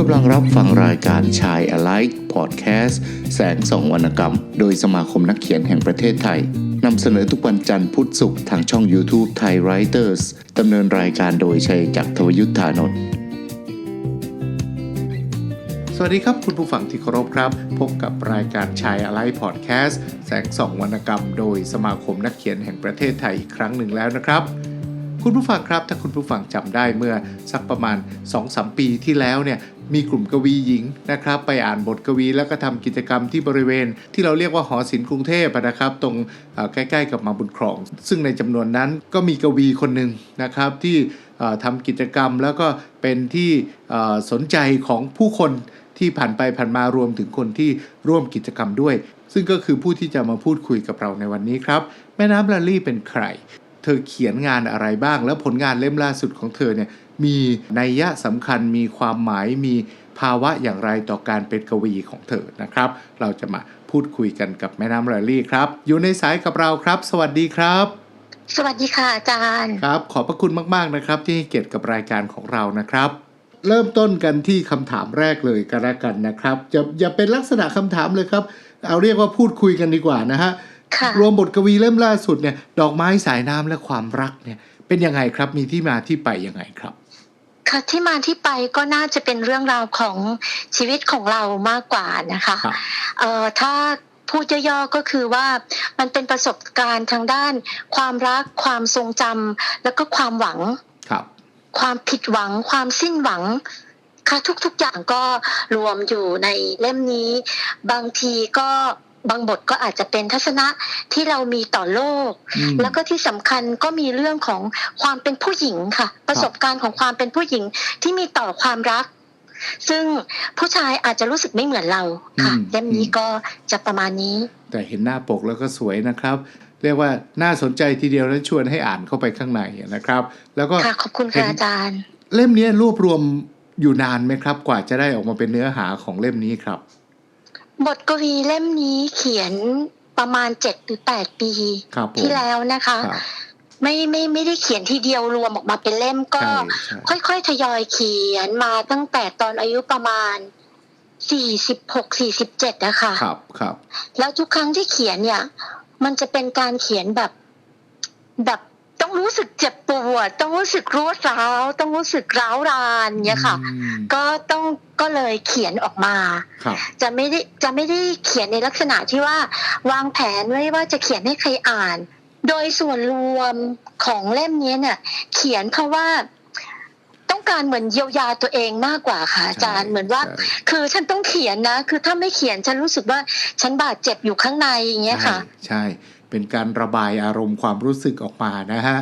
กำลังรับฟังรายการชาย Alike Podcast แสงสองวรรณกรรม โดยสมาคมนักเขียนแห่งประเทศไทยนำเสนอทุกวันจันทร์พุธศุกร์ทางช่อง YouTube Thai Writers ดำเนินรายการโดยชัยจักรทวยุทธานนท์สวัสดีครับ คุณผู้ฟังที่เคารพครับ พบกับรายการชาย Alike Podcast แสงสองวรรณกรรม โดยสมาคมนักเขียนแห่งประเทศไทยอีกครั้งหนึ่งแล้วนะครับ คุณผู้ฟังครับถ้าคุณผู้ฟังจำได้เมื่อสักประมาณ2-3ปีที่แล้วเนี่ย มีกลุ่มกวีหญิงนะครับ ไปอ่านบทกวีแล้วก็ทำกิจกรรมที่บริเวณ ที่เราเรียกว่าหอศิลป์กรุงเทพนะครับ ตรงใกล้ๆกับมาบุญครอง ซึ่งในจำนวนนั้นก็มีกวีคนหนึ่งนะครับที่เอ่อทำกิจกรรมแล้วก็เป็นที่สนใจของผู้คนที่ผ่านไปผ่านมารวมถึงคนที่ร่วมกิจกรรมด้วย ซึ่งก็คือผู้ที่จะมาพูดคุยกับเราในวันนี้ครับ แม่น้ำลาลี่เป็นใคร เธอเขียนงานอะไรบ้าง แล้วผลงานเล่มล่าสุดของเธอเนี่ย มีนัยยะสำคัญมีความหมายมีภาวะอย่างไรต่อการเป็นกวีของเธอนะครับ เราจะมาพูดคุยกันกับแม่น้ำลาลี่ครับ อยู่ในสายกับเราครับ สวัสดีครับ สวัสดีค่ะอาจารย์ครับ ขอบพระคุณมากๆนะครับ ที่ให้เกียรติกับรายการของเรานะครับ เริ่มต้นกันที่คำถามแรกเลยก็แล้วกันนะครับจะอย่าเป็นลักษณะคำถามเลยครับ เอาเรียกว่าพูดคุยกันดีกว่านะฮะค่ะรวมบทกวีเล่มล่าสุดเนี่ย ดอกไม้สายน้ำและความรักเนี่ย เป็นยังไงครับมีที่มาที่ไปยังไงครับ ค่ะที่มาที่ไปก็น่าจะเป็นเรื่องราวของชีวิตของเรามากกว่านะคะครับเอ่อถ้าพูดย่อๆก็คือว่ามันเป็นประสบการณ์ทางด้าน ความรักความทรงจำแล้วก็ความหวังครับ ความผิดหวัง ความสิ้นหวังค่ะทุกๆอย่างก็รวมอยู่ในเล่มนี้ บางทีก็ บางบทก็อาจจะเป็นทัศนะที่เรามีต่อโลกอืมแล้วก็ที่สำคัญก็มีเรื่องของความเป็นผู้หญิงค่ะ ประสบการณ์ของความเป็นผู้หญิงที่มีต่อความรัก ซึ่งผู้ชายอาจจะรู้สึกไม่เหมือนเราค่ะอืมเล่มนี้ก็จะประมาณนี้ แต่เห็นหน้าปกแล้วก็สวยนะครับ เรียกว่าน่าสนใจทีเดียวและชวนให้อ่านเข้าไปข้างในนะครับ แล้วก็ค่ะขอบคุณเห็ค่ะนอาจารย์ เล่มนี้รวบรวมอยู่นานไหมครับ กว่าจะได้ออกมาเป็นเนื้อหาของเล่มนี้ครับ บทกวีเล่มนี้เขียนประมาณเจ็ดหรือแปดปีครับผมที่แล้วนะคะครับไม่ไม่ไม่ได้เขียนทีเดียวรวมออกมาเป็นเล่มก็ใช่ใช่ค่อยๆทยอยเขียนมาตั้งแต่ตอนอายุประมาณสี่สิบหกสี่สิบเจ็ดนะคะครับครับ แล้วทุกครั้งที่เขียนเนี่ย มันจะเป็นการเขียนแบบแบบ ต้องรู้สึกเจ็บปวด ต้องรู้สึกรวดร้าวต้องรู้สึกร้าวรานเนี่ยค่ะอืมก็ต้องก็เลยเขียนออกมาครับจะไม่ได้จะไม่ได้เขียนในลักษณะที่ว่าวางแผนไว้ว่าจะเขียนให้ใครอ่าน โดยส่วนรวมของเล่มนี้เนี่ย เขียนเพราะว่าต้องการเหมือนเยียวยาตัวเองมากกว่าค่ะอาจารย์เหมือนว่าใช่คือฉันต้องเขียนนะ คือถ้าไม่เขียนฉันรู้สึกว่าฉันบาดเจ็บอยู่ข้างในอย่างเงี้ยค่ะ ใช่ใช่ เป็นการระบายอารมณ์ความรู้สึกออกมานะฮะ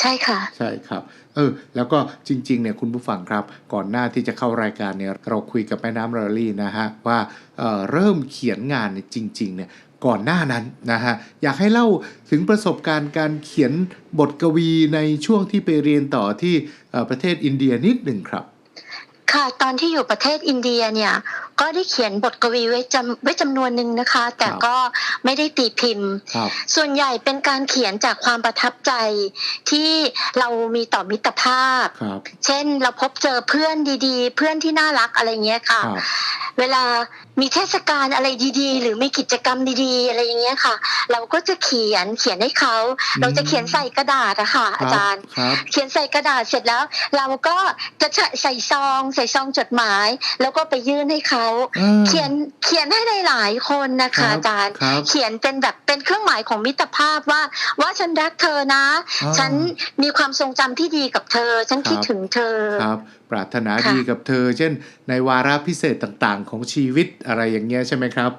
ใช่ค่ะ ใช่ครับ เออ แล้วก็จริง ๆ เนี่ยคุณผู้ฟังครับ ก่อนหน้าที่จะเข้ารายการเนี่ยเราคุยกับแม่น้ำลอรี่นะฮะว่าเอ่อเริ่มเขียนงานเนี่ยจริง ๆ เนี่ยก่อนหน้านั้นนะฮะอยากให้เล่าถึงประสบการณ์การเขียนบทกวีในช่วงที่ไปเรียนต่อที่เอ่อประเทศอินเดียนิดหนึ่งครับ ค่ะตอนที่อยู่ประเทศอินเดียเนี่ยก็ได้เขียนบทกวีไว้จำไว้จำนวนหนึ่งนะคะ แต่ครับก็ไม่ได้ตีพิมพ์ครับส่วนใหญ่เป็นการเขียนจากความประทับใจที่เรามีต่อมิตรภาพครับเช่นเราพบเจอเพื่อนดีๆ เพื่อนที่น่ารักอะไรเงี้ยค่ะครับเวลามีเทศกาลอะไรดีๆ หรือมีกิจกรรมดีๆ อะไรอย่างเงี้ยค่ะ เราก็จะเขียนเขียนให้เขา เราจะเขียนใส่กระดาษอะค่ะ อาจารย์ครับเขียนใส่กระดาษเสร็จแล้ว เราก็จะใส่ซองใส่ซองจดหมาย แล้วก็ไปยื่นให้เขาอ่าเขียนเขียนให้หลายๆคนนะครัคะบอาจารย์ครับเขียนเป็นแบบเป็นเครื่องหมายของมิตรภาพว่า ว่าฉันรักเธอนะอ่าฉันมีความทรงจำที่ดีกับเธอ ฉันคิดครับถึงเธอครับปรารถนาค่ะดีกับเธอ เช่น ในวาระพิเศษต่างๆ ของชีวิตอะไรอย่างเงี้ยใช่ไหมครับ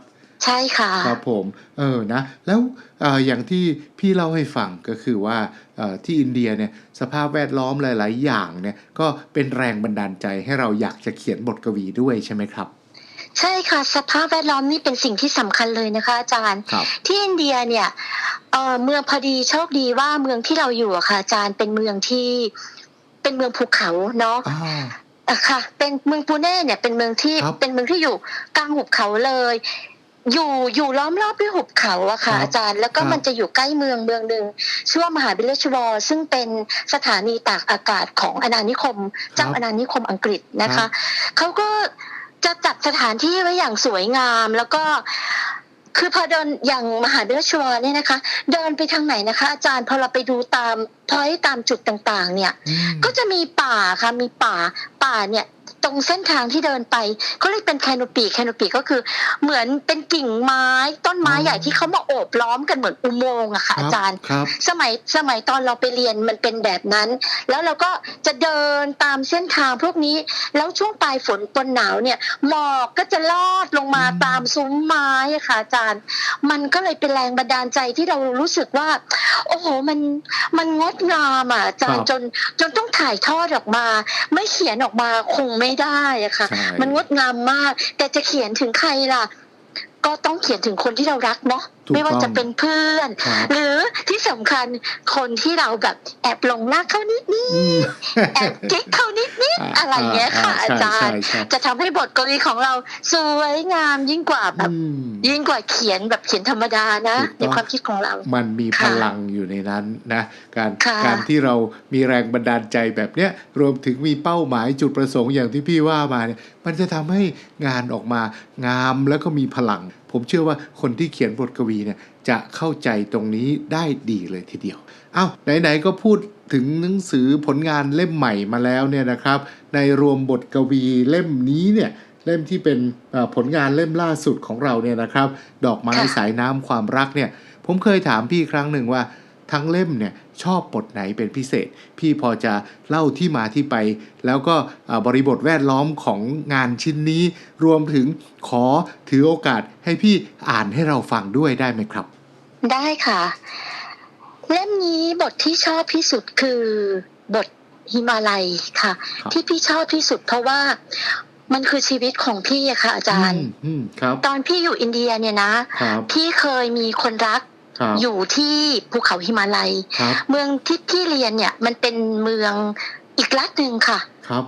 ใช่ค่ะครับผม เออนะ แล้วเอ่ออย่างที่พี่เล่าให้ฟังก็คือว่าเอ่อที่อินเดียเนี่ยสภาพแวดล้อมหลาย ๆ อย่างเนี่ยก็เป็นแรงบันดาลใจให้เราอยากจะเขียนบทกวีด้วยใช่ไหมครับใช่ค่ะ สภาพแวดล้อมนี่เป็นสิ่งที่สำคัญเลยนะคะ อาจารย์ครับที่อินเดียเนี่ยเออเมืองพอดีโชคดีว่าเมืองที่เราอยู่อะค่ะอาจารย์เป็นเมืองที่เป็นเมืองภูเขาเนาะอ่าอะค่ะ เป็นเมืองปูเน่เนี่ยเป็นเมืองที่ครับเป็นเมืองที่อยู่กลางหุบเขาเลย อยู่อยู่ล้อมรอบด้วยหุบเขาอะค่ะครับอาจารย์แล้วก็ครับมันจะอยู่ใกล้เมืองเมืองหนึ่งชื่อว่ามหาบิลเลชวอร์ซึ่งเป็นสถานีตากอากาศของอาณานิคม เจ้าอาณานิคมอังกฤษนะคะเขาก็จะจัดสถานที่ไว้อย่างสวยงามแล้วก็คือพอเดินอย่างมหาวิทยาลัยชัวร์เนี่ยนะคะ เดินไปทางไหนนะคะ อาจารย์พอเราไปดูตามพอยตามจุดต่างๆ เนี่ยอืมก็จะมีป่าค่ะมีป่าป่าเนี่ย ตรงเส้นทางที่เดินไปเขาเรียกเป็นแคนโนปีแคนโนปีก็คือเหมือนเป็นกิ่งไม้ต้นไม้ใหญ่ที่เขามาโอบล้อมกันเหมือนอุโมงค์อะค่ะอาจารย์ครับสมัยสมัยตอนเราไปเรียนมันเป็นแบบนั้น แล้วเราก็จะเดินตามเส้นทางพวกนี้ แล้วช่วงปลายฝนปนหนาวเนี่ยหมอกก็จะลอดลงมาอืมตามซุ้มไม้อะค่ะอาจารย์ มันก็เลยเป็นแรงบันดาลใจที่เรารู้สึกว่า โอ้โหมันมันงดงามอะอาจารย์จนจนต้องถ่ายทอดออกมา ไม่เขียนออกมาคงไม่ได้อะค่ะใช่มันงดงามมาก แต่จะเขียนถึงใครล่ะ ก็ต้องเขียนถึงคนที่เรารักเนาะถูก ไม่ว่าต้องจะเป็นเพื่อนครับหรือที่สำคัญคนที่เราแบบแอบหลงรักเขานิดนิดอืมแอบกิ๊กเขานิดนิดอะไรเงี้ยค่ะ อาจารย์ใช่ใช่จะทำให้บทกวีของเราสวยงามยิ่งกว่าแบบอืมยิ่งกว่าเขียนแบบเขียนธรรมดานะถูกต้องในความคิดของเรา มันมีพค่ะลังอยู่ในนั้นนะ การค่ะการที่เรามีแรงบันดาลใจแบบเนี้ยรวมถึงมีเป้าหมายจุดประสงค์อย่างที่พี่ว่ามาเนี่ยมันจะทำให้งานออกมางามแล้วก็มีพลังผมเชื่อว่าคนที่เขียนบทกวีเนี่ยจะเข้าใจตรงนี้ได้ดีเลยทีเดียว เอา้าไหนๆก็พูดถึงหนังสือผลงานเล่มใหม่มาแล้วเนี่ยนะครับ ในรวมบทกวีเล่มนี้เนี่ยเล่มที่เป็นเอ่อผลงานเล่มล่าสุดของเราเนี่ยนะครับ ดอกไม้ค่ะสายน้ำความรักเนี่ย ผมเคยถามพี่ครั้งหนึ่งว่า ทั้งเล่มเนี่ยชอบบทไหนเป็นพิเศษ พี่พอจะเล่าที่มาที่ไป แล้วก็เอ่อบริบทแวดล้อมของงานชิ้นนี้ รวมถึงขอถือโอกาสให้พี่อ่านให้เราฟังด้วยได้ไหมครับ ได้ค่ะ เล่มนี้บทที่ชอบที่สุดคือบทฮิมาลัยค่ะครับที่พี่ชอบที่สุดเพราะว่ามันคือชีวิตของพี่อะค่ะ อาจารย์อืมอืมครับตอนพี่อยู่อินเดียเนี่ยนะครับพี่เคยมีคนรักครับ อยู่ที่ภูเขาฮิมาลัยครับเมืองที่พี่เรียนเนี่ย มันเป็นเมืองอีกรัฐหนึ่งค่ะครับ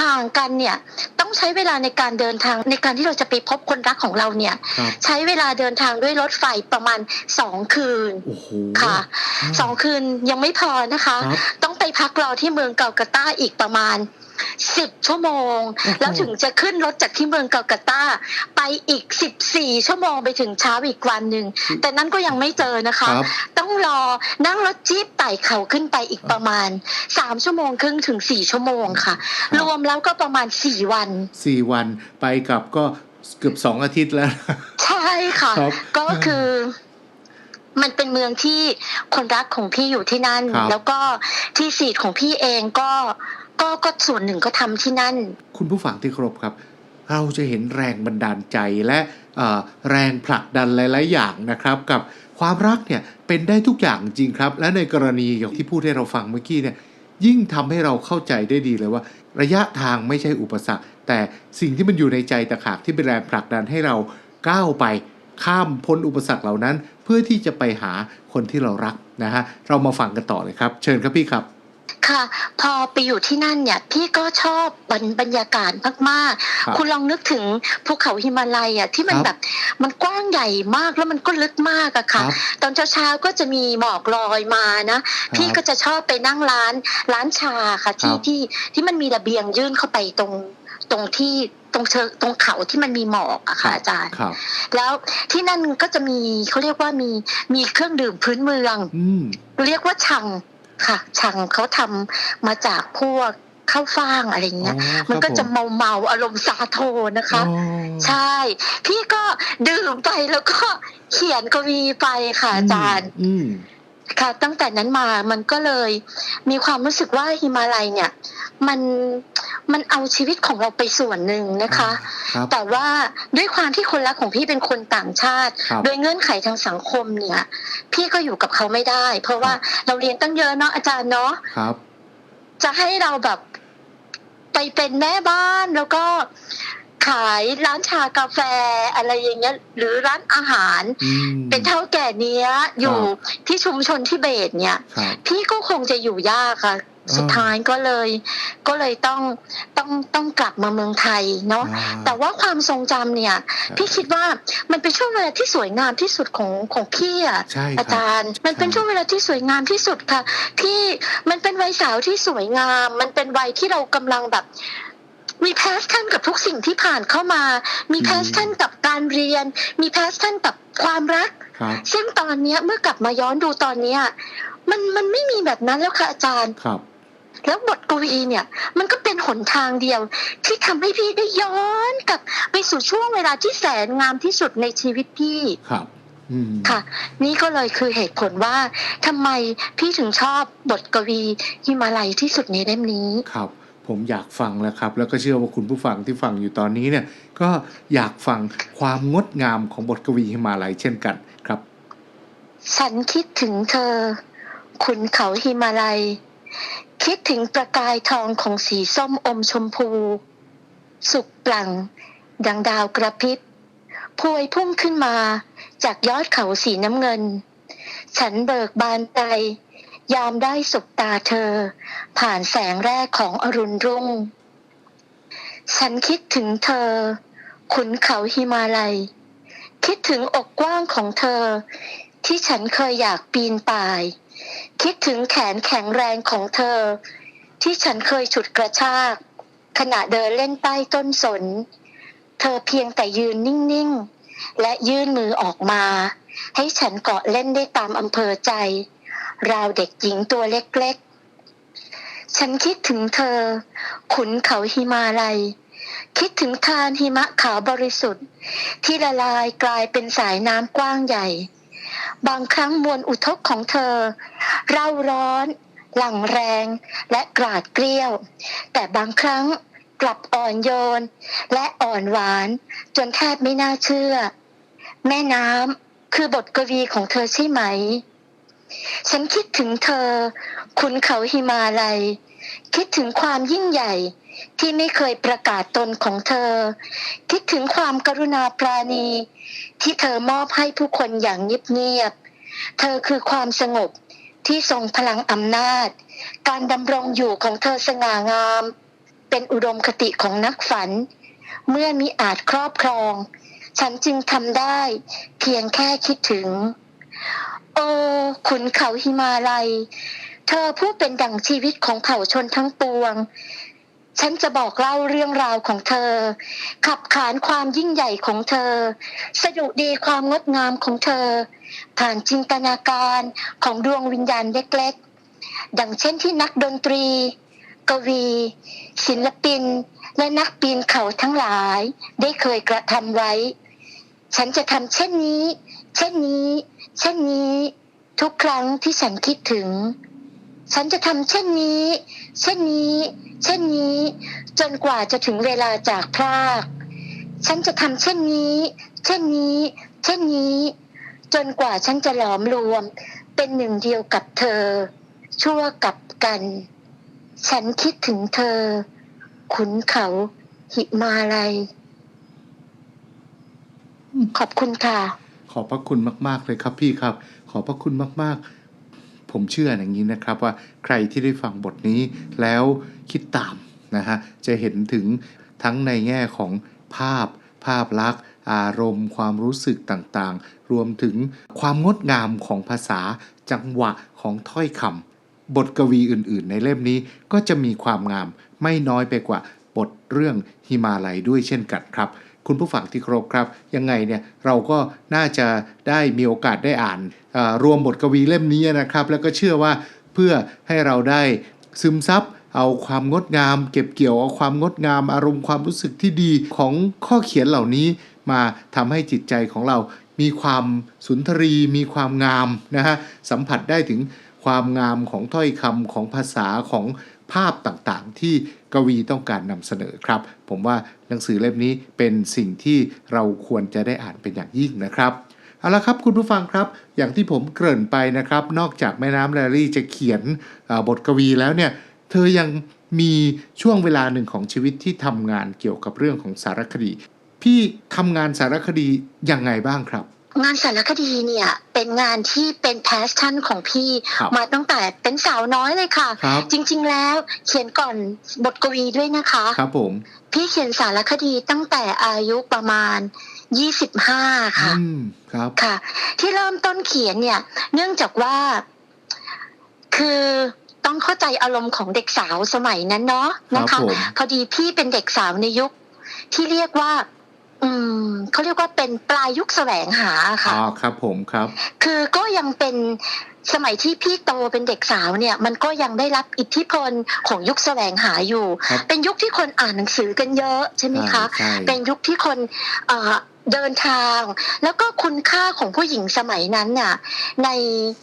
ห่างกันเนี่ยต้องใช้เวลาในการเดินทางในการที่เราจะไปพบคนรักของเราเนี่ยครับใช้เวลาเดินทางด้วยรถไฟประมาณสองคืนโอ้โหค่ะมสองคืนยังไม่พอนะคะครับต้องไปพักรอที่เมืองเกาลกาตาอีกประมาณ สิบชั่วโมงโอ้โหแล้วถึงจะขึ้นรถจากที่เมืองเกาลกาตาไปอีกสิบสี่ชั่วโมงไปถึงเช้าอีกวันหนึ่งแต่นั้นก็ยังไม่เจอนะคะครับต้องรอนั่งรถจี๊ปไต่เขาขึ้นไปอีกประมาณสามชั่วโมงครึ่งถึงสี่ชั่วโมงค่ะครับรวมแล้วก็ประมาณสี่วันสี่วันไปกลับก็เกือบสองอาทิตย์แล้ว ใช่ค่ะครับก็คือมันเป็นเมืองที่คนรักของพี่อยู่ที่นั่นครับแล้วก็ที่สีทของพี่เองก็ ก็ก็ส่วนหนึ่งก็ทำที่นั่น คุณผู้ฟังที่เคารพครับ เราจะเห็นแรงบันดาลใจและแรงผลักดันหลาย ๆ อย่างนะครับ กับความรักเนี่ยเป็นได้ทุกอย่างจริงครับ และในกรณีอย่างที่พูดให้เราฟังเมื่อกี้เนี่ยยิ่งทำให้เราเข้าใจได้ดีเลยว่า ระยะทางไม่ใช่อุปสรรค แต่สิ่งที่มันอยู่ในใจตะขากที่เป็นแรงผลักดันให้เราก้าวไปข้ามพ้นอุปสรรคเหล่านั้น เพื่อที่จะไปหาคนที่เรารักนะฮะเรามาฟังกันต่อเลยครับ เชิญครับพี่ครับ ค่ะ พอไปอยู่ที่นั่นเนี่ยพี่ก็ชอบบรรบรรยากาศมากครับๆคุณลองนึกถึงภูเขาหิมาลัยอะที่มันครับแบบมันกว้างใหญ่มากแล้วมันก็ลึกมากอะคค่ะรับตอนเช้าๆก็จะมีหมอกลอยมานะ พี่ก็จะชอบไปนั่งร้านร้านชาค่ะที่ครับที่ที่มันมีระเบียงยื่นเข้าไปตรงตรงที่ตรงเชิงตรงเขาที่มันมีหมอกอะค่ะอาจารย์ครับแล้วที่นั่นก็จะมีเขาเรียกว่ามีมีเครื่องดื่มพื้นเมืองอืมเรียกว่าชัง ค่ะชังเขาทำมาจากพวกข้าวฟ่างอะไรเงี้ยอ๋อครับมันก็จะผเมาเมาๆอารมณ์สาโทนะคะอ๋อใช่ พี่ก็ดื่มไปแล้วก็เขียนกวีไปค่ะอาจารย์อืม ค่ะ ตั้งแต่นั้นมามันก็เลยมีความรู้สึกว่าฮิมาลัยเนี่ย มันมันเอาชีวิตของเราไปส่วนหนึ่งนะคะ ครับ แต่ว่าด้วยความที่คนรักของพี่เป็นคนต่างชาติ ครับ โดยเงื่อนไขทางสังคมเนี่ย พี่ก็อยู่กับเขาไม่ได้ เพราะว่าเราเรียนตั้งเยอะเนาะอาจารย์เนาะ ครับ จะให้เราแบบไปเป็นแม่บ้านแล้วก็ ขายร้านชากาแฟอะไรอย่างเงี้ย หรือร้านอาหารอืมเป็นเท่าแก่เนี้ยอยู่ครับที่ชุมชนทิเบตเนี่ยครับพี่ก็คงจะอยู่ยากค่ะ สุดท้ายก็เลย ก็เลยต้องต้องต้องกลับมาเมืองไทยเนาะอ่าแต่ว่าความทรงจำเนี่ยครับพี่คิดว่ามันเป็นช่วงเวลาที่สวยงามที่สุดของของพี่อะใช่คอารับจารย์ มันเป็นใช่ช่วงเวลาที่สวยงามที่สุดค่ะ ที่มันเป็นวัยสาวที่สวยงาม มันเป็นวัยที่เรากำลังแบบ มีแพสชั่นกับทุกสิ่งที่ผ่านเข้ามา มีแพสชั่นกับการเรียน มีแพสชั่นกับความรักครับซึ่งตอนเนี้ยเมื่อกลับมาย้อนดูตอนเนี้ยมันมันไม่มีแบบนั้นแล้วค่ะอาจารย์ครับแล้วบทกวีเนี่ย มันก็เป็นหนทางเดียว ที่ทำให้พี่ได้ย้อนกลับไปสู่ช่วงเวลาที่แสนงามที่สุดในชีวิตพี่ครับอืมค่ะ นี่ก็เลยคือเหตุผลว่าทำไมพี่ถึงชอบบทกวีฮิมาลัยที่สุดในเล่มนี้ครับ ผมอยากฟังแล้วครับ แล้วก็เชื่อว่าคุณผู้ฟังที่ฟังอยู่ตอนนี้เนี่ยก็อยากฟังความงดงามของบทกวีฮิมาลัยเช่นกันครับ ฉันคิดถึงเธอ ขุนเขาฮิมาลัย คิดถึงประกายทองของสีส้มอมชมพู สุกปลั่ง ดังดาวกระพริบพวยพุ่งขึ้นมาจากยอดเขาสีน้ำเงิน ฉันเบิกบานใจ ยามได้สบตาเธอ ผ่านแสงแรกของอรุณรุ่ง ฉันคิดถึงเธอ ขุนเขาฮิมาลัย คิดถึงอกกว้างของเธอ ที่ฉันเคยอยากปีนป่าย คิดถึงแขนแข็งแรงของเธอ ที่ฉันเคยฉุดกระชาก ขณะเดินเล่นใต้ต้นสน เธอเพียงแต่ยืนนิ่ง ๆ และยื่นมือออกมา ให้ฉันเกาะเล่นได้ตามอำเภอใจ ราวเด็กหญิงตัวเล็กๆ ฉันคิดถึงเธอ ขุนเขาหิมาลัย คิดถึงทานหิมะขาวบริสุทธิ์ ที่ละลายกลายเป็นสายน้ำกว้างใหญ่ บางครั้งมวลอุทกของเธอ เร่าร้อน หลั่งแรงและกราดเกลี้ยว แต่บางครั้งกลับอ่อนโยน และอ่อนหวาน จนแทบไม่น่าเชื่อ แม่น้ำคือบทกวีของเธอใช่ไหม ฉันคิดถึงเธอขุนเขาหิมาลัย คิดถึงความยิ่งใหญ่ที่ไม่เคยประกาศตนของเธอ คิดถึงความกรุณาปราณี ที่เธอมอบให้ผู้คนอย่างเงียบๆเธอคือความสงบที่ทรงพลังอำนาจ การดำรงอยู่ของเธอสง่างาม เป็นอุดมคติของนักฝัน เมื่อมิอาจครอบครอง ฉันจึงทำได้เพียงแค่คิดถึง โอ้ขุนเขาหิมาลัย เธอผู้เป็นดั่งชีวิตของเผ่าชนทั้งปวง ฉันจะบอกเล่าเรื่องราวของเธอ ขับขานความยิ่งใหญ่ของเธอสดุดีความงดงามของเธอ ผ่านจินตนาการของดวงวิญญาณเล็กๆ ดังเช่นที่นักดนตรี กวี ศิลปิน และนักปีนเขาทั้งหลาย ได้เคยกระทำไว้ ฉันจะทำเช่นนี้ เช่นนี้ เช่นนี้ ทุกครั้งที่ฉันคิดถึง ฉันจะทำเช่นนี้ เช่นนี้ เช่นนี้ จนกว่าจะถึงเวลาจากพรากฉันจะทำเช่นนี้ เช่นนี้ เช่นนี้ จนกว่าฉันจะหลอมรวม เป็นหนึ่งเดียวกับเธอ ชั่วกับกัน ฉันคิดถึงเธอ ขุนเขาหิมาลัยขอบคุณค่ะ ขอบพระคุณมาก ๆ เลยครับพี่ครับ ขอบพระคุณมาก ๆ ผมเชื่ออย่างนี้นะครับว่าใครที่ได้ฟังบทนี้แล้วคิดตามนะฮะจะเห็นถึงทั้งในแง่ของภาพ ภาพลักษณ์ อารมณ์ ความรู้สึกต่างๆ รวมถึงความงดงามของภาษาจังหวะของถ้อยคำบทกวีอื่นๆ ในเล่มนี้ก็จะมีความงามไม่น้อยไปกว่าบทเรื่องฮิมาลัยด้วยเช่นกันครับ คุณผู้ฟังที่เคารพครับ ยังไงเนี่ยเราก็น่าจะได้มีโอกาสได้อ่านรวมบทกวีเล่มนี้นะครับ แล้วก็เชื่อว่าเพื่อให้เราได้ซึมซับเอาความงดงาม เก็บเกี่ยวเอาความงดงาม อารมณ์ความรู้สึกที่ดีของข้อเขียนเหล่านี้ มาทำให้จิตใจของเรา มีความสุนทรี มีความงามนะฮะสัมผัสได้ถึงความงามของถ้อยคำของภาษาของภาพต่างๆ ที่ กวีต้องการนำเสนอครับ ผมว่าหนังสือเล่มนี้เป็นสิ่งที่เราควรจะได้อ่านเป็นอย่างยิ่งนะครับเอาละครับคุณผู้ฟังครับ อย่างที่ผมเกริ่นไปนะครับ นอกจากแม่น้ำแลรี่จะเขียนบทกวีแล้วเนี่ยเธอยังมีช่วงเวลาหนึ่งของชีวิตที่ทำงานเกี่ยวกับเรื่องของสารคดี พี่ทำงานสารคดียังไงบ้างครับ งานสารคดีเนี่ย เป็นงานที่เป็นแพชชั่นของพี่ครับมาตั้งแต่เป็นสาวน้อยเลยค่ะครับจริง ๆ แล้วเขียนก่อนบทกวีด้วยนะคะ ครับผม พี่เขียนสารคดีตั้งแต่อายุประมาณ25ค่ะอืมครับค่ะ ที่เริ่มต้นเขียนเนี่ย เนื่องจากว่าคือต้องเข้าใจอารมณ์ของเด็กสาวสมัยนั้นเนาะครันะบคะผมพอดีพี่เป็นเด็กสาวในยุคที่เรียกว่า อืมเขาเรียกว่าเป็นปลายยุคแสวงหาค่ะอ๋อครับ ผมครับ คือก็ยังเป็นสมัยที่พี่โตเป็นเด็กสาวเนี่ย มันก็ยังได้รับอิทธิพลของยุคแสวงหาอยู่ครับเป็นยุคที่คนอ่านหนังสือกันเยอะใช่ไหมคะใช่เป็นยุคที่คน เอ่อเดินทาง แล้วก็คุณค่าของผู้หญิงสมัยนั้นน่ะใน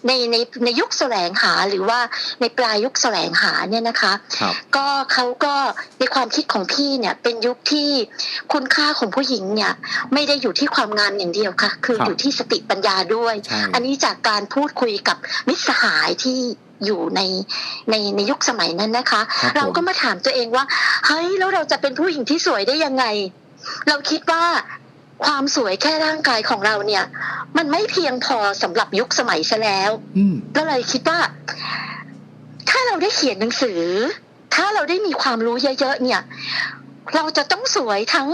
ในในในยุคแสวงหาหรือว่าในปลายยุคแสวงหาเนี่ยนะคะครับก็เขาก็ในความคิดของพี่เนี่ยเป็นยุคที่คุณค่าของผู้หญิงเนี่ยไม่ได้อยู่ที่ความงามอย่างเดียวค่ะ คือครับอยู่ที่สติปัญญาด้วยใช่อันนี้จากการพูดคุยกับมิตรสหายที่อยู่ในในในยุคสมัยนั้นนะคะครับเราผมก็มาถามตัวเองว่าเฮ้ยแล้วเราจะเป็นผู้หญิงที่สวยได้ยังไงเราคิดว่า ความสวยแค่ร่างกายของเราเนี่ย มันไม่เพียงพอสำหรับยุคสมัยซะแล้วอืมก็เลยคิดว่า ถ้าเราได้เขียนหนังสือ ถ้าเราได้มีความรู้เยอะ ๆ เนี่ย เราจะต้องสวยทั้ง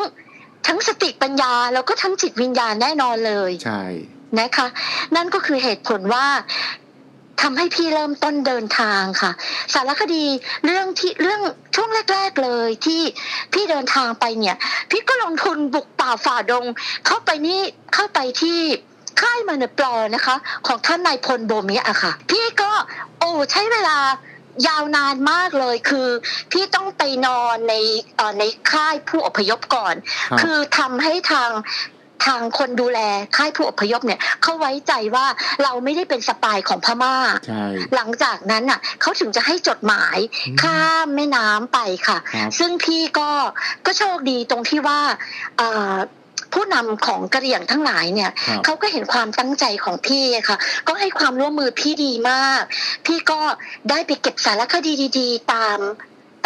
ทั้งสติปัญญาแล้วก็ทั้งจิตวิญญาณแน่นอนเลย ใช่นะคะ นั่นก็คือเหตุผลว่า ทำให้พี่เริ่มต้นเดินทางค่ะ สารคดีเรื่องที่เรื่องช่วงแรก ๆเลยที่พี่เดินทางไปเนี่ย พี่ก็ลงทุนบุกป่าฝ่าดง เข้าไปนี่เข้าไปที่ค่ายมาเนปลอนะคะ ของท่านนายพลโบเมียอะค่ะ พี่ก็โอ้ใช้เวลายาวนานมากเลยคือพี่ต้องไปนอนในเอ่อในค่ายผู้อพยพก่อนครับคือทำให้ทาง ทางคนดูแลค่ายผู้อพยพเนี่ยเขาไว้ใจว่าเราไม่ได้เป็นสปายของพม่าใช่หลังจากนั้นน่ะเขาถึงจะให้จดหมายอืมข้ามแม่น้ำไปค่ะครับซึ่งพี่ก็ก็โชคดีตรงที่ว่าเอ่อผู้นำของกะเหรี่ยงทั้งหลายเนี่ยครับเขาก็เห็นความตั้งใจของพี่ค่ะ ก็ให้ความร่วมมือพี่ดีมาก พี่ก็ได้ไปเก็บสารคดีดี ๆ ตาม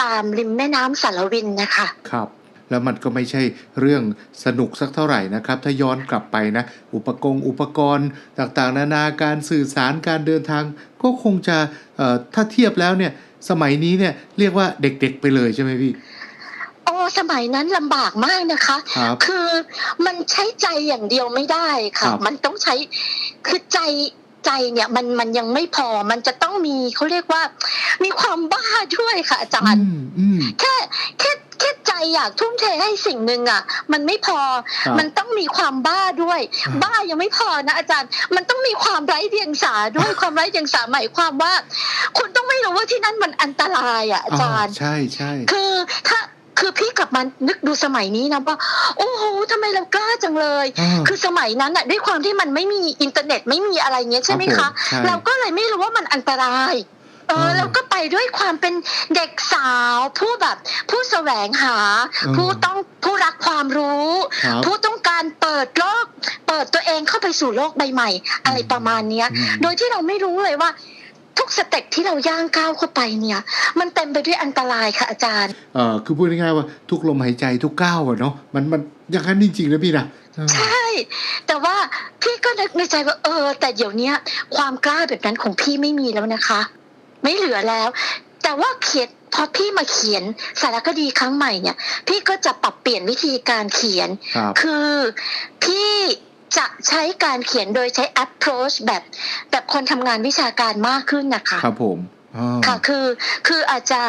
ตามริมแม่น้ำสารวินนะคะ ครับ แล้วมันก็ไม่ใช่เรื่องสนุกสักเท่าไหร่นะครับ ถ้าย้อนกลับไปนะ อุปกรณ์อุปกรณ์ต่างๆ นานาการสื่อสารการเดินทาง ก็คงจะเอ่อถ้าเทียบแล้วเนี่ยสมัยนี้เนี่ยเรียกว่าเด็กๆไปเลยใช่ไหมพี่โอ้สมัยนั้นลำบากมากนะคะครับคือมันใช้ใจอย่างเดียวไม่ได้ค่ะครับมันต้องใช้คือใจ ใจเนี่ยมันมันยังไม่พอมันจะต้องมีเขาเรียกว่า มีความบ้าด้วยค่ะอาจารย์อืมอืมแค่แค่แค่ใจอยากทุ่มเทให้สิ่งหนึ่งอะ มันไม่พอครับมันต้องมีความบ้าด้วยครับบ้ายังไม่พอนะอาจารย์ มันต้องมีความไร้เดียงสาด้วยความไร้เดียงสาหมายความว่า คุณต้องไม่รู้ว่าที่นั่นมันอันตรายอะอาจารย์ ใช่ใช่คือถ้า คือพี่กลับมานึกดูสมัยนี้นะว่าโอ้โหทำไมเรากล้าจังเลยอ่าคือสมัยนั้นอะด้วยความที่มันไม่มีอินเทอร์เน็ตไม่มีอะไรเงี้ยใช่ไหมครัคะบผมใช่เราก็เลยไม่รู้ว่ามันอันตรายเอออ่าเราก็ไปด้วยความเป็นเด็กสาว ผู้แบบผู้แสวงหาอืมผู้ต้องผู้รักความรู้ครับผู้ต้องการเปิดโลก เปิดตัวเองเข้าไปสู่โลกใบใหม่ อะไรประมาณเนี้ยอืมโดยที่เราไม่รู้เลยว่า ทุกสเต็ปที่เราย่างก้าวเข้าไปเนี่ย มันเต็มไปด้วยอันตรายค่ะอาจารย์เอ่อคือพูดง่ายๆว่าทุกลมหายใจทุกก้าวอะเนาะมันมันอย่างนั้นจริงๆนะพี่นะเออใช่ แต่ว่าพี่ก็นึกในใจว่าเออ แต่เดี๋ยวเนี้ยความกล้าแบบนั้นของพี่ไม่มีแล้วนะคะ ไม่เหลือแล้ว แต่ว่าเขียนพอพี่มาเขียนสารคดีครั้งใหม่เนี่ย พี่ก็จะปรับเปลี่ยนวิธีการเขียนครับคือพี่ จะใช้การเขียนโดยใช้ approach แบบแบบคนทำงานวิชาการมากขึ้นนะคะ ครับผมอ๋อค่ะคือคืออาจจะ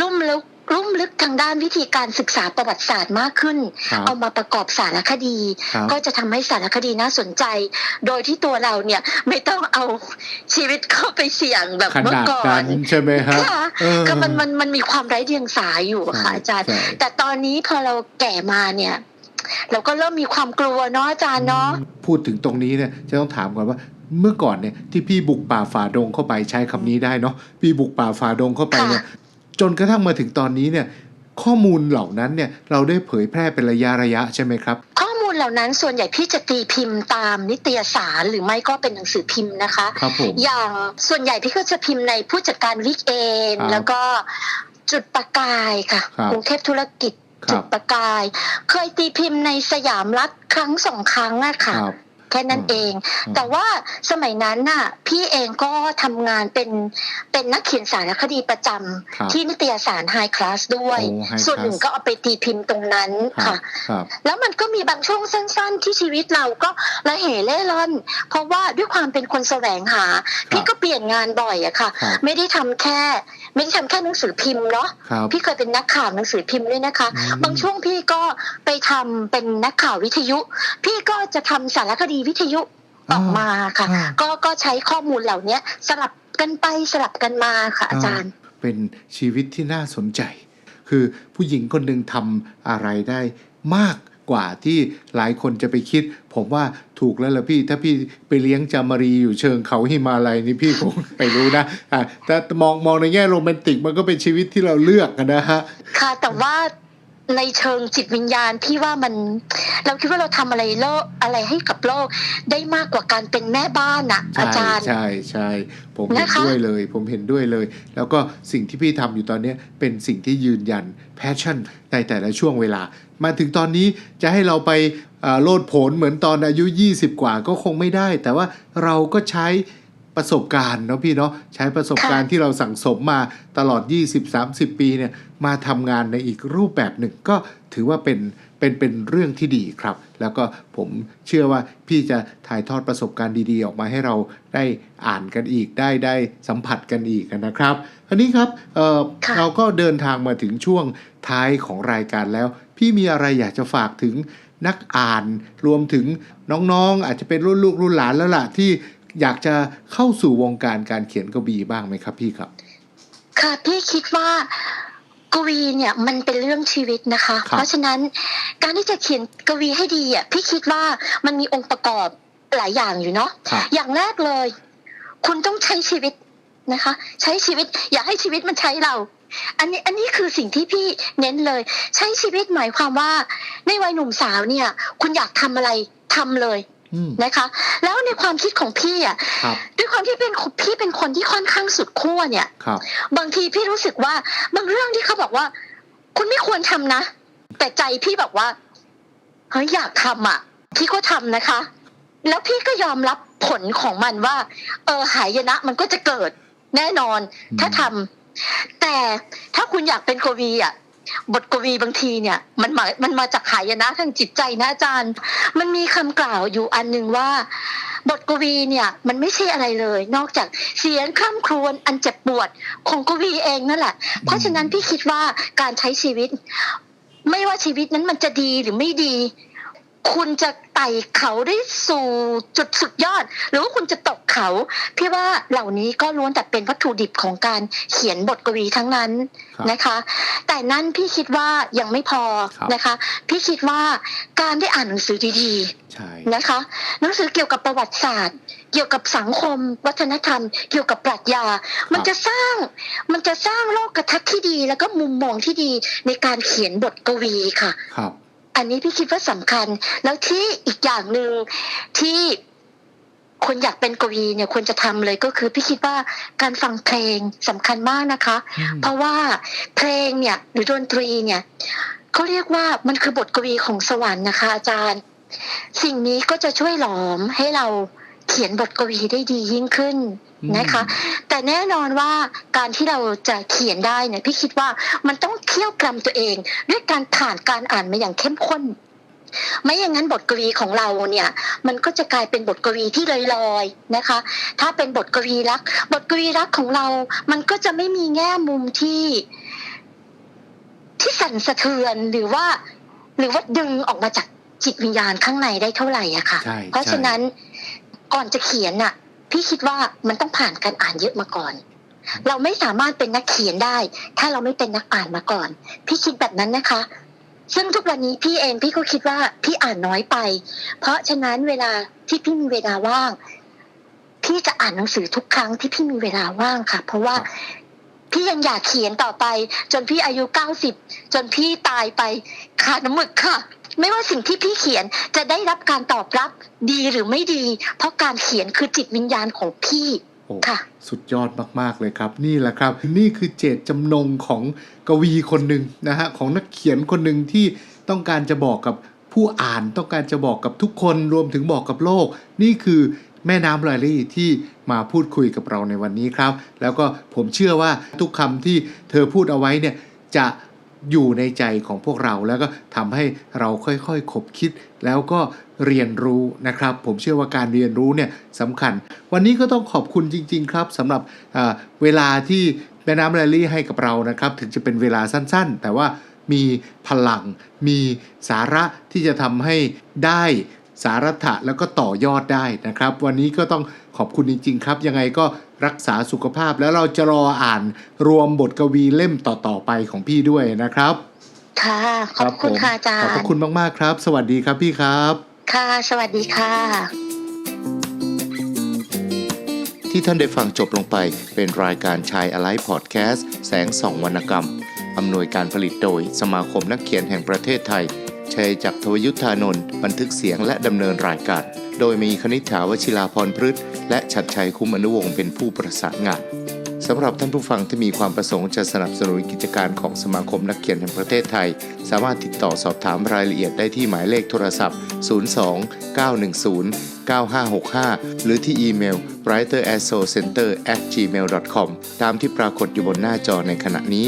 ลุ่มลึกลุ่มลึกทางด้านวิธีการศึกษาประวัติศาสตร์มากขึ้นครับเอามาประกอบสารคดีครับก็จะทำให้สารคดีน่าสนใจ โดยที่ตัวเราเนี่ยไม่ต้องเอาชีวิตเข้าไปเสี่ยงแบบขเมื่อนาดก่อนั้นนใช่ไหมฮะค่ะเออก็มันมันมันมีความไร้เดียงสาอยู่อะค่ะใช่อาจารย์ใช่แต่ตอนนี้พอเราแก่มาเนี่ย เราก็เริ่มมีความกลัวเนาะอาจารย์เนาะพูดถึงตรงนี้เนี่ยจะต้องถามก่อนว่าเมื่อก่อนเนี่ยที่พี่บุกป่าฝ่าดงเข้าไปใช้คำนี้ได้เนาะพี่บุกป่าฝ่าดงเข้าไปเนี่ยจนกระทั่งมาถึงตอนนี้เนี่ยข้อมูลเหล่านั้นเนี่ยเราได้เผยแพร่เป็นระยะระยะใช่ไหมครับ ข้อมูลเหล่านั้นส่วนใหญ่พี่จะตีพิมพ์ตามนิตยสารหรือไม่ก็เป็นหนังสือพิมพ์นะคะครับผมอย่างส่วนใหญ่พี่ก็จะพิมพ์ในผู้จัดการวิกเอนครับแล้วก็จุดประกายค่ะครับกรุงเทพธุรกิจครับ จุดประกาย เคยตีพิมพ์ในสยามรัฐครั้งสองครั้งอะค่ะครับแค่นั้นอืมเองอืมแต่ว่าสมัยนั้นน่ะ พี่เองก็ทำงานเป็นเป็นนักเขียนสารคดีประจำครับที่นิตยสารไฮคลาสด้วยโอ้ High ส่วนหนึ่ง Class ก็เอาไปตีพิมพ์ตรงนั้นครัค่ะบครับแล้วมันก็มีบางช่วงสั้นๆ ที่ชีวิตเราก็ระเหเล่ร่อน เพราะว่าด้วยความเป็นคนแสวงหา พี่ก็เปลี่ยนงานบ่อยอะค่ะครับไม่ได้ทำแค่ ไม่ได้ทำแค่หนังสือพิมพ์เนาะครับพี่เคยเป็นนักข่าวหนังสือพิมพ์ด้วยนะคะอืมบางช่วงพี่ก็ไปทำเป็นนักข่าววิทยุ พี่ก็จะทำสารคดีวิทยุออกมาค่ะอ่าก็ก็ใช้ข้อมูลเหล่านี้สลับกันไปสลับกันมาค่ะ อาจารย์ เป็นชีวิตที่น่าสนใจ คือผู้หญิงคนหนึ่งทำอะไรได้มาก กว่าที่หลายคนจะไปคิด ผมว่าถูกแล้วล่ะพี่ ถ้าพี่ไปเลี้ยงจามารีอยู่เชิงเขาหิมาลัยนี่พี่คงไปรู้นะแต่มองมองในแง่โรแมนติกมันก็เป็นชีวิตที่เราเลือกนนะฮะ ค่ะแต่ว่า ในเชิงจิตวิญญาณพี่ว่ามัน เราคิดว่าเราทำอะไรโลกอะไรให้กับโลกได้มากกว่าการเป็นแม่บ้านนะใช่อาจารย์ ใช่ใช่ผมเห็นนะคะด้วยเลย ผมเห็นด้วยเลย แล้วก็สิ่งที่พี่ทำอยู่ตอนเนี้ยเป็นสิ่งที่ยืนยัน passion ในแต่ละช่วงเวลา มาถึงตอนนี้จะให้เราไปเอ่อโลดโผนเหมือนตอนอายุ 20 กว่าก็คงไม่ได้ แต่ว่าเราก็ใช้ ประสบการณ์เนาะพี่เนาะใช้ประสบการณ์ที่เราสั่งสมมาตลอด 20-30 ปีเนี่ยมาทำงานในอีกรูปแบบหนึ่งก็ถือว่าเป็นเป็นเป็นเรื่องที่ดีครับ แล้วก็ผมเชื่อว่าพี่จะถ่ายทอดประสบการณ์ดีๆ ออกมาให้เราได้อ่านกันอีกได้ได้สัมผัสกันอีกนะครับอันนี้ครับเอ่อค่ะเราก็เดินทางมาถึงช่วงท้ายของรายการแล้ว พี่มีอะไรอยากจะฝากถึงนักอ่านรวมถึงน้องๆอาจจะเป็นรุ่นลูกรุ่นหลานแล้วล่ะที่ อยากจะเข้าสู่วงการการเขียนกวีบ้างไหมครับพี่ครับ ค่ะพี่คิดว่ากวีเนี่ยมันเป็นเรื่องชีวิตนะคะครับเพราะฉะนั้นการที่จะเขียนกวีให้ดีอะพี่คิดว่ามันมีองค์ประกอบหลายอย่างอยู่เนาะครับอย่างแรกเลย คุณต้องใช้ชีวิตนะคะ ใช้ชีวิตอย่าให้ชีวิตมันใช้เรา อันนี้อันนี้คือสิ่งที่พี่เน้นเลย ใช้ชีวิตหมายความว่า ในวัยหนุ่มสาวเนี่ย คุณอยากทำอะไรทำเลยอืม นะคะ แล้วในความคิดของพี่อะครับด้วยความที่เป็นพี่เป็นคนที่ค่อนข้างสุดขั้วเนี่ยครับบางทีพี่รู้สึกว่าบางเรื่องที่เขาบอกว่า คุณไม่ควรทำนะ แต่ใจพี่บอกว่าเฮ้ยอยากทำอะ พี่ก็ทำนะคะ แล้วพี่ก็ยอมรับผลของมันว่า เออหายนะมันก็จะเกิดแน่นอนอืมถ้าทำแต่ถ้าคุณอยากเป็นกวีอะ บทกวีบางทีเนี่ย มันมามันมาจากหายนะทางจิตใจนะอาจารย์ มันมีคำกล่าวอยู่อันหนึ่งว่า บทกวีเนี่ย มันไม่ใช่อะไรเลย นอกจากเสียงคร่ำครวญอันเจ็บปวดของกวีเองนั่นแหละ เพราะฉะนั้นพี่คิดว่าการใช้ชีวิต ไม่ว่าชีวิตนั้นมันจะดีหรือไม่ดี คุณจะไต่เขาได้สู่จุดสุดยอด หรือว่าคุณจะตกเขาพี่ว่าเหล่านี้ก็ล้วนแต่เป็นวัตถุดิบของการเขียนบทกวีทั้งนั้นครับนะคะ แต่นั่นพี่คิดว่ายังไม่พอครับนะคะ พี่คิดว่าการได้อ่านหนังสือดีๆใช่นะคะ หนังสือเกี่ยวกับประวัติศาสตร์ เกี่ยวกับสังคม วัฒนธรรม เกี่ยวกับปรัชญา มันจะสร้างมันจะสร้างโลกทัศน์ที่ดี แล้วก็มุมมองที่ดีในการเขียนบทกวีค่ะครับ อันนี้พี่คิดว่าสำคัญ แล้วที่อีกอย่างหนึ่งที่คนอยากเป็นกวีเนี่ยควรจะทำเลยก็คือพี่คิดว่าการฟังเพลงสำคัญมากนะคะอืมเพราะว่าเพลงเนี่ยหรือดนตรีเนี่ยเขาเรียกว่ามันคือบทกวีของสวรรค์นะคะอาจารย์ สิ่งนี้ก็จะช่วยหลอมให้เราเขียนบทกวีได้ดียิ่งขึ้น นะคะ แต่แน่นอนว่าการที่เราจะเขียนได้เนี่ยพี่คิดว่ามันต้องเคี่ยวกรำตัวเอง ด้วยการผ่านการอ่านมาอย่างเข้มข้นไม่อย่างนั้นบทกวีของเราเนี่ย มันก็จะกลายเป็นบทกวีที่ลอยๆนะคะ ถ้าเป็นบทกวีรัก บทกวีรักของเรา มันก็จะไม่มีแง่มุมที่ ที่สั่นสะเทือนหรือว่า หรือว่าดึงออกมาจากจิตวิญญาณข้างในได้เท่าไหร่อะค่ะใช่เพราะใช่ฉะนั้นก่อนจะเขียนน่ะ พี่คิดว่ามันต้องผ่านการอ่านเยอะมาก่อน เราไม่สามารถเป็นนักเขียนได้ ถ้าเราไม่เป็นนักอ่านมาก่อน พี่คิดแบบนั้นนะคะ ซึ่งทุกวันนี้พี่เองพี่ก็คิดว่าพี่อ่านน้อยไป เพราะฉะนั้นเวลาที่พี่มีเวลาว่าง พี่จะอ่านหนังสือทุกครั้งที่พี่มีเวลาว่างค่ะ เพราะว่าพี่ยังอยากเขียนต่อไป จนพี่อายุเก้าสิบจนพี่ตายไปขาดน้ำหมึกค่ะ ไม่ว่าสิ่งที่พี่เขียนจะได้รับการตอบรับดีหรือไม่ดี เพราะการเขียนคือจิตวิญญาณของพี่โอ้ค่ะ สุดยอดมาก ๆ เลยครับ นี่แหละครับ นี่คือเจตจำนงของกวีคนหนึ่งนะฮะของนักเขียนคนหนึ่งที่ต้องการจะบอกกับผู้อ่านต้องการจะบอกกับทุกคนรวมถึงบอกกับโลก นี่คือแม่น้ำลาลี่ที่มาพูดคุยกับเราในวันนี้ครับ แล้วก็ผมเชื่อว่าทุกคำที่เธอพูดเอาไว้เนี่ยจะ อยู่ในใจของพวกเรา แล้วก็ทำให้เราค่อยๆคบคิด แล้วก็เรียนรู้นะครับ ผมเชื่อว่าการเรียนรู้เนี่ยสำคัญ วันนี้ก็ต้องขอบคุณจริง ๆ ครับสำหรับเวลาที่แม่น้ำแรลลี่ให้กับเรานะครับ ถึงจะเป็นเวลาสั้นๆ แต่ว่ามีพลัง มีสาระที่จะทำให้ได้สาระแล้วก็ต่อยอดได้นะครับ วันนี้ก็ต้องขอบคุณจริง ๆ ครับ ยังไงก็รักษาสุขภาพแล้วเราจะรออ่านรวมบทกวีเล่มต่อๆไปของพี่ด้วยนะครับ ค่ะ ขอบคุณผมค่ะอาจารขอบพย์ระคุณมากๆครับ สวัสดีครับพี่ครับ ค่ะ สวัสดีค่ะ ที่ท่านได้ฟังจบลงไปเป็นรายการชายอะไลพอดแคสต์แสงส่องวรรณกรรมอำนวยการผลิตโดยสมาคมนักเขียนแห่งประเทศไทย ชัยจักรทวยุทธานนท์บันทึกเสียงและดำเนินรายการ โดยมีคณิษฐาวชิลาพรพฤกษ์และชัดชัยคุ้มอนุวงศ์เป็นผู้ประสานงานสำหรับท่านผู้ฟังที่มีความประสงค์จะสนับสนุนกิจการของสมาคมนักเขียนแห่งประเทศไทย สามารถติดต่อสอบถามรายละเอียดได้ที่หมายเลขโทรศัพท์ 02 910 9565 หรือที่อีเมล writerasocenter at gmail com ตามที่ปรากฏอยู่บนหน้าจอในขณะนี้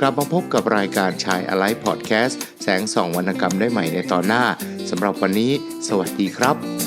กลับมาพบกับรายการชายอะไลพอดแคสต์แสงส่องวรรณกรรมได้ใหม่ในตอนหน้าสำหรับวันนี้ สวัสดีครับ